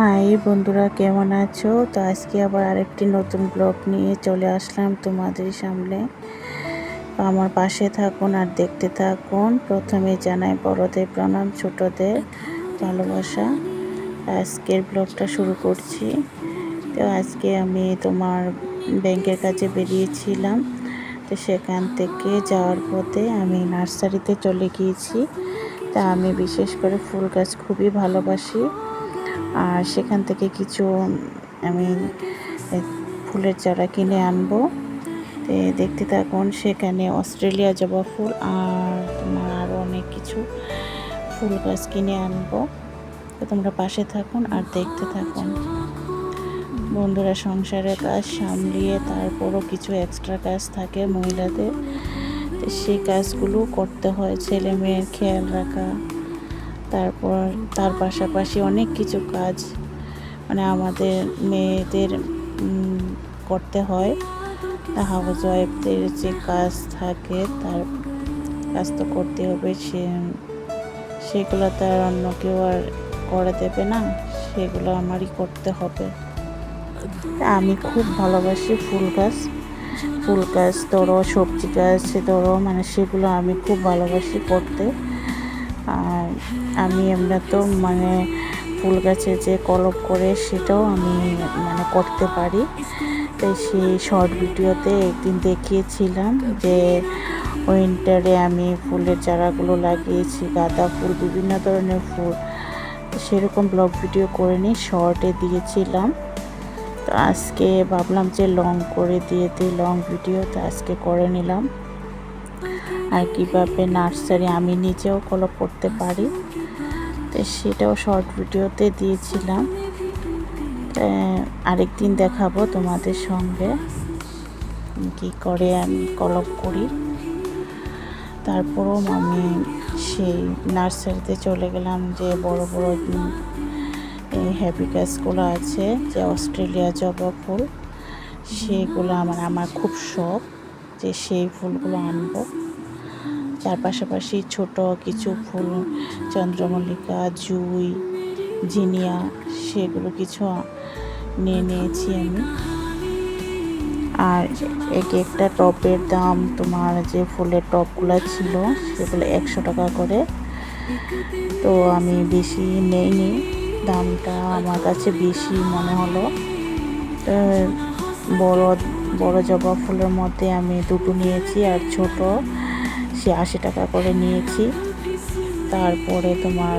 High বন্ধুরা, কেমন আছো? তো আজকে আবার আরেকটি নতুন ব্লগ নিয়ে চলে আসলাম তোমাদের সামনে। আমার পাশে থাকুন আর দেখতে থাকুন। প্রথমে জানাই বড়দের প্রণাম, ছোটদের ভালোবাসা। আজকের ব্লগটা শুরু করছি। তো আজকে আমি তোমার ব্যাংকের কাছে বেরিয়েছিলাম। তো সেখান থেকে যাওয়ার পথে আমি নার্সারিতে চলে গিয়েছি। তা আমি বিশেষ করে ফুল গাছ খুবই ভালোবাসি। আর সেখান থেকে কিছু আমি ফুলের চারা কিনে আনব। দেখতে থাকুন, সেখানে অস্ট্রেলিয়া জবা ফুল, আর তোমার আরও অনেক কিছু ফুল গাছ কিনে আনব। তো তোমরা পাশে থাকুন আর দেখতে থাকুন। বন্ধুরা, সংসারের কাজ সামলিয়ে তারপরও কিছু এক্সট্রা কাজ থাকে মহিলাদের। সেই কাজগুলো করতে হয়, ছেলে মেয়ের খেয়াল রাখা। তারপর তার পাশাপাশি অনেক কিছু কাজ মানে আমাদের মেয়েদের করতে হয়। হাউস ওয়াইফদের যে কাজ থাকে তার কাজ তো করতে হবে, সে, সেগুলো তার অন্য কেউ আর করে দেবে না, সেগুলো আমারই করতে হবে। আমি খুব ভালোবাসি ফুল গাছ। ফুল গাছ ধরো, সবজি গাছ ধরো মানে সেগুলো আমি খুব ভালোবাসি করতে। আর আমি, আমরা তো মানে ফুল গাছে যে কলপ করে সেটাও আমি মানে করতে পারি। তাই সেই শর্ট ভিডিওতে একদিন দেখিয়েছিলাম যে উইন্টারে আমি ফুলের চারাগুলো লাগিয়েছি, গাঁদা ফুল, বিভিন্ন ধরনের ফুল। সেরকম ব্লগ ভিডিও করে নিই শর্টে দিয়েছিলাম। তো আজকে ভাবলাম যে লং করে দিয়ে দিই লং ভিডিও তো আজকে করে নিলাম। আর কীভাবে নার্সারি আমি নিজেও কলপ করতে পারি। তো সেটাও শর্ট ভিডিওতে দিয়েছিলাম। আরেকদিন দেখাবো তোমাদের সঙ্গে কি করে আমি কলপ করি। তারপরও আমি সেই নার্সারিতে চলে গেলাম যে বড় বড় এই হ্যাপি গাছগুলো আছে, যে অস্ট্রেলিয়া জবা ফুল, সেগুলো আমার আমার খুব শখ যে সেই ফুলগুলো আনব। তার পাশাপাশি ছোট কিছু ফুল, চন্দ্রমল্লিকা, জুই, জিনিয়া, সেগুলো কিছু নিয়ে নিয়েছি আমি। আর এক একটা টপের দাম তোমার যে ফুলের টপগুলো ছিল, সেগুলো একশো টাকা করে। তো আমি বেশি নেইনি, দামটা আমার কাছে বেশি মনে হলো। বড় বড় জবা ফুলের মধ্যে আমি দুটো নিয়েছি আর ছোট সে আশি টাকা করে নিয়েছি। তারপরে তোমার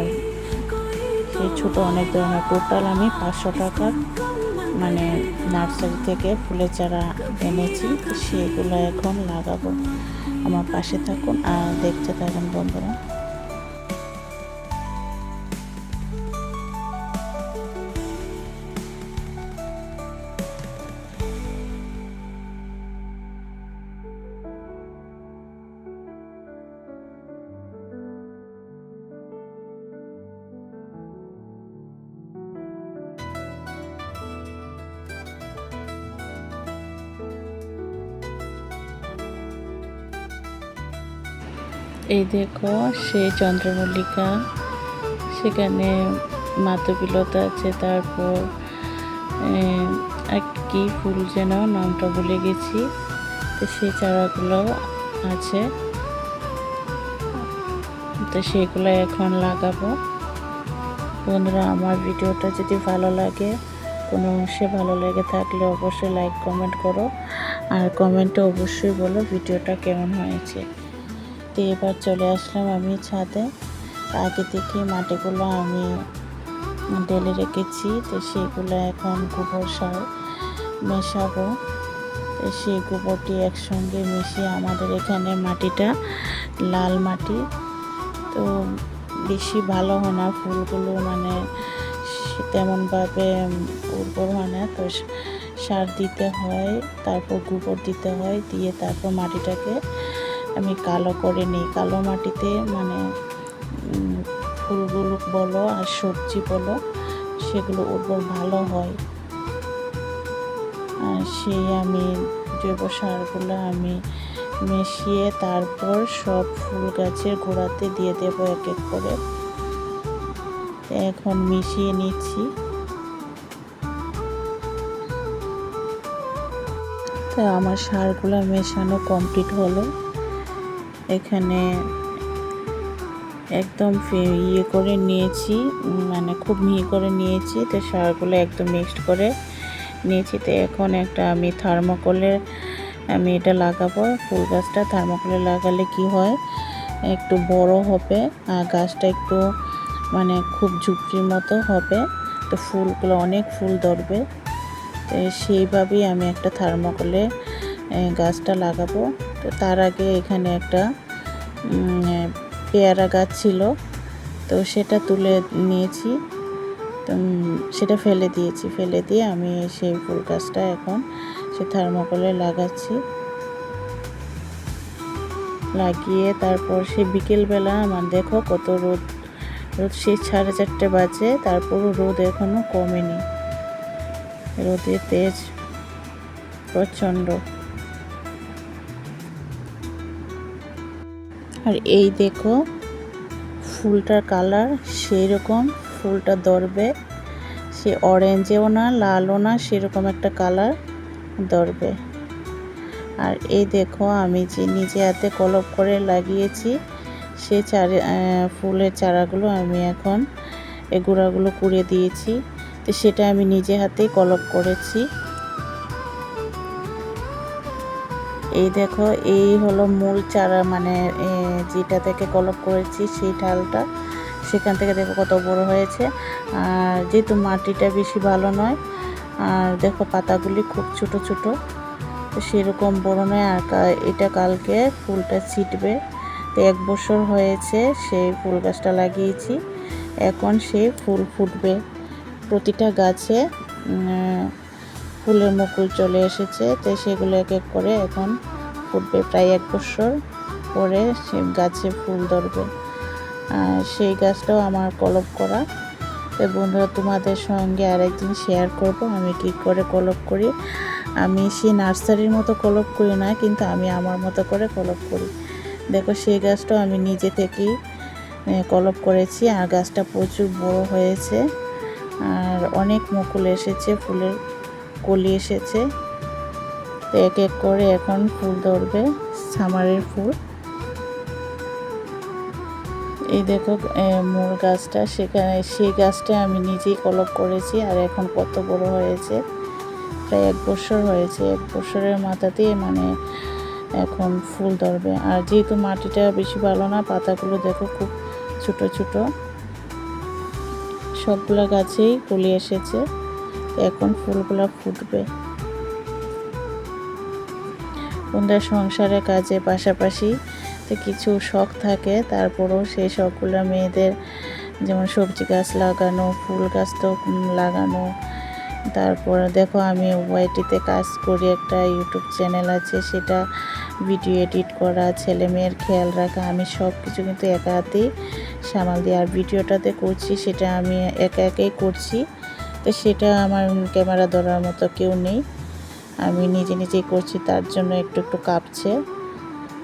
সেই ছোটো অনেক ধরনের টোটাল আমি পাঁচশো টাকার মানে নার্সারি থেকে ফুলের চারা এনেছি। সেগুলো এখন লাগাবো। আমার পাশে থাকুন আর দেখতে থাকুন বন্ধুরা। এই দেখো সেই চন্দ্রমল্লিকা, সেখানে মাতবিলতা আছে, তারপর এক কি ফুল যেন, নামটা ভুলে গেছি। তো সেই চারাগুলো আছে। তো সেগুলো এখন লাগাবো। বন্ধুরা, আমার ভিডিওটা যদি ভালো লাগে, কোনো অংশে ভালো লেগে থাকলে অবশ্যই লাইক কমেন্ট করো। আর কমেন্টে অবশ্যই বলো ভিডিওটা কেমন হয়েছে। তো এবার চলে আসলাম আমি ছাদে। আগে থেকে মাটিগুলো আমি ঢেলে রেখেছি, তো সেগুলো এখন গোবর সার মেশাবো। তো সেই গোবরটি একসঙ্গে মিশিয়ে আমাদের এখানে মাটিটা লাল মাটি। তো বেশি ভালো হয় না, ফুলগুলো মানে তেমনভাবে উর্বর হয় না। তো সার দিতে হয়, তারপর গোবর দিতে হয়, দিয়ে তারপর মাটিটাকে আমি কালো করে নিই। কালো মাটিতে মানে ফুলগুলো বলো আর সবজি বলো, সেগুলো উর্বর ভালো হয়। আর সেই আমি জৈব সারগুলো আমি মিশিয়ে তারপর সব ফুল গাছের গোড়াতে দিয়ে দেব এক এক করে। এখন মিশিয়ে নিচ্ছি। তো আমার সারগুলো মেশানো কমপ্লিট হলো। এখানে একদম ইয়ে করে নিয়েছি মানে খুব মিহি করে নিয়েছি, তো সারগুলো একদম মিক্সড করে নিয়েছি। তো এখন একটা আমি থার্মোকলে আমি এটা লাগাবো, ফুল গাছটা থার্মোকলে লাগালে কি হয়, একটু বড় হবে আর গাছটা একটু মানে খুব ঝুপড়ির মতো হবে। তো ফুলগুলো অনেক ফুল ধরবে সেইভাবেই আমি একটা থার্মোকলে গাছটা লাগাবো। তো তার আগে এখানে একটা পেয়ারা গাছ ছিল। তো সেটা তুলে নিয়েছি। তো সেটা ফেলে দিয়েছি। ফেলে দিয়ে আমি সেই ফুল গাছটা এখন সে থার্মোকলে লাগাচ্ছি। লাগিয়ে তারপর সে বিকেলবেলা আমার দেখো কত রোদ রোদ সেই সাড়ে চারটে বাজে, তারপরও রোদ এখনও কমেনি। রোদের তেজ প্রচণ্ড। আর এই দেখো, ফুলটার কালার সেই রকম ফুলটা ধরবে। সে অরেঞ্জেও না, লালও না, সেরকম একটা কালার ধরবে। আর এই দেখো, আমি যে নিজে হাতে কলপ করে লাগিয়েছি, সে চারে ফুলের চারাগুলো আমি এখন এই গুঁড়াগুলো দিয়েছি। তো সেটা আমি নিজে হাতেই কলপ করেছি। এই দেখো, এই হলো মূল চারা মানে যেটা থেকে কলপ করেছি সেই ঢালটা। সেখান থেকে দেখো কত বড় হয়েছে। আর যেহেতু মাটিটা বেশি ভালো নয়, আর দেখো পাতাগুলি খুব ছোট ছোট, সেরকম বড় নয়। আর এটা কালকে ফুলটা ছিটবে। তো এক বছর হয়েছে সেই ফুল গাছটা লাগিয়েছি। এখন সে ফুল ফুটবে প্রতিটা গাছে। ফুলের মুকুল চলে এসেছে তো সেগুলো এক এক করে এখন ফুটবে প্রায় এক বছর পরে সে গাছে ফুল ধরবে। আর সেই গাছটাও আমার কলপ করা। তো বন্ধুরা, তোমাদের সঙ্গে আরেকদিন শেয়ার করব, আমি কি করে কলপ করি। আমি সেই নার্সারির মতো কলপ করি না, কিন্তু আমি আমার মতো করে কলপ করি। দেখো, সেই গাছটাও আমি নিজে থেকেই কলপ করেছি, আর গাছটা প্রচুর বড় হয়েছে। আর অনেক মুকুল এসেছে ফুলের। কলি এসেছে। এক এক করে এখন ফুল ধরবে, সামারের ফুল। এই দেখো মূল গাছটা। সেখানে, সেই গাছটা আমি নিজেই কলপ করেছি আর এখন কত বড় হয়েছে। প্রায় এক বছর হয়েছে। এক বছরের মাথাতেই মানে এখন ফুল ধরবে। আর যেহেতু মাটিটা বেশি ভালো না, পাতাগুলো দেখো খুব ছোট ছোট। সবগুলো গাছেই কলি এসেছে। এখন ফুলগুলো ফুটবে। বন্ধুরা, সংসারের কাজে পাশাপাশি কিছু শখ থাকে, তারপরেও সেই শখগুলো মেয়েদের যেমন সবজি গাছ লাগানো, ফুল গাছ তো লাগানো। তারপর দেখো, আমি ওয়াইটিতে কাজ করি, একটা ইউটিউব চ্যানেল আছে, সেটা ভিডিও এডিট করা, ছেলে মেয়ের খেয়াল রাখা, আমি সব কিছু কিন্তু একা হাতেই সামাল দিই। আর ভিডিওটাতে করছি, সেটা আমি একা একাই করছি। তো সেটা আমার ক্যামেরা ধরার মতো কেউ নেই। আমি নিজে নিজেই করছি, তার জন্য একটু একটু কাঁপছে।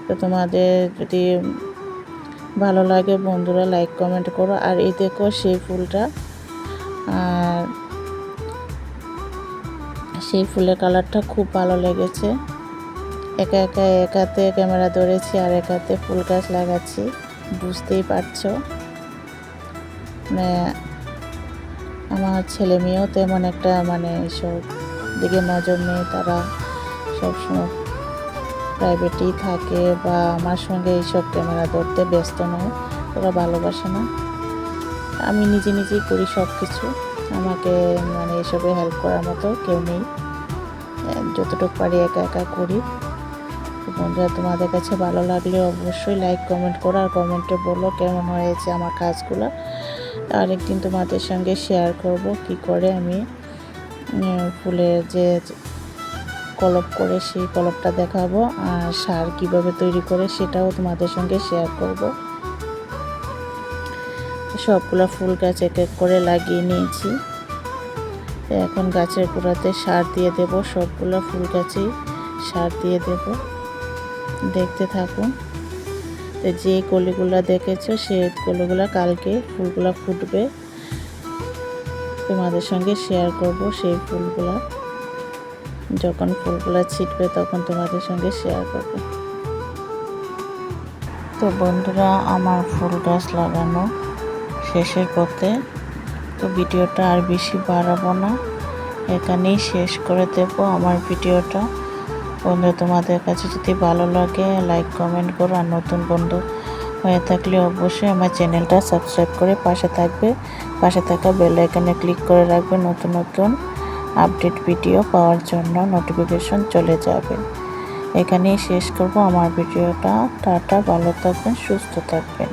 তো তোমাদের যদি ভালো লাগে বন্ধুরা লাইক কমেন্ট করো। আর এই দেখো সেই ফুলটা। আর সেই ফুলের কালারটা খুব ভালো লেগেছে। একা একা, একাতে ক্যামেরা ধরেছি আর একাতে ফুল গাছ লাগাচ্ছি, বুঝতেই পারছ। মানে আমার ছেলে মেয়েও তেমন একটা মানে সব দিকে নজর নেই, তারা সবসময় প্রাইভেটেই থাকে বা আমার সঙ্গে এইসব ক্যামেরা ধরতে ব্যস্ত নয়, ওরা ভালোবাসে না। আমি নিজে নিজেই করি সব কিছু আমাকে মানে এসবে হেল্প করার মতো কেউ নেই। যতটুকু পারি একা একা করি। বন্ধুরা, তোমাদের কাছে ভালো লাগলে অবশ্যই লাইক কমেন্ট করো আর কমেন্টে বলো কেমন হয়েছে আমার কাজগুলো। আরেকদিন তোমাদের সঙ্গে শেয়ার করব কি করে আমি ফুলের যে কলপ করে সেই কলপটা দেখাবো আর সার কীভাবে তৈরি করে সেটাও তোমাদের সঙ্গে শেয়ার করব। সবগুলো ফুল গাছ এক এক করে লাগিয়ে নিয়েছি। এখন গাছের গোড়াতে সার দিয়ে দেব, সবগুলো ফুল গাছেই সার দিয়ে দেব। দেখতে থাকুন। তো যে কলিগুলো দেখেছ সেই কলিগুলো কালকে ফুলগুলো ফুটবে। তোমাদের সঙ্গে শেয়ার করব সেই ফুলগুলা। যখন ফুলগুলো ছিটবে, তখন তোমাদের সঙ্গে শেয়ার করব। তো বন্ধুরা, আমার ফুল গাছ লাগানো শেষের পথে। তো ভিডিওটা আর বেশি বাড়াবো না। এখানেই শেষ করে দেব আমার ভিডিওটা। বন্ধু, তোমাদের কাছে যদি ভালো লাগে লাইক কমেন্ট করো। আর নতুন বন্ধু হয়ে থাকলে অবশ্যই আমার চ্যানেলটা সাবস্ক্রাইব করে পাশে থাকবে। পাশে থাকা বেল আইকনে ক্লিক করে রাখবে। নতুন নতুন আপডেট ভিডিও পাওয়ার জন্য নোটিফিকেশন চলে যাবে। এখানেই শেষ করব। আমার ভিডিওটা টাটা, ভালো থাকবেন, সুস্থ থাকবেন।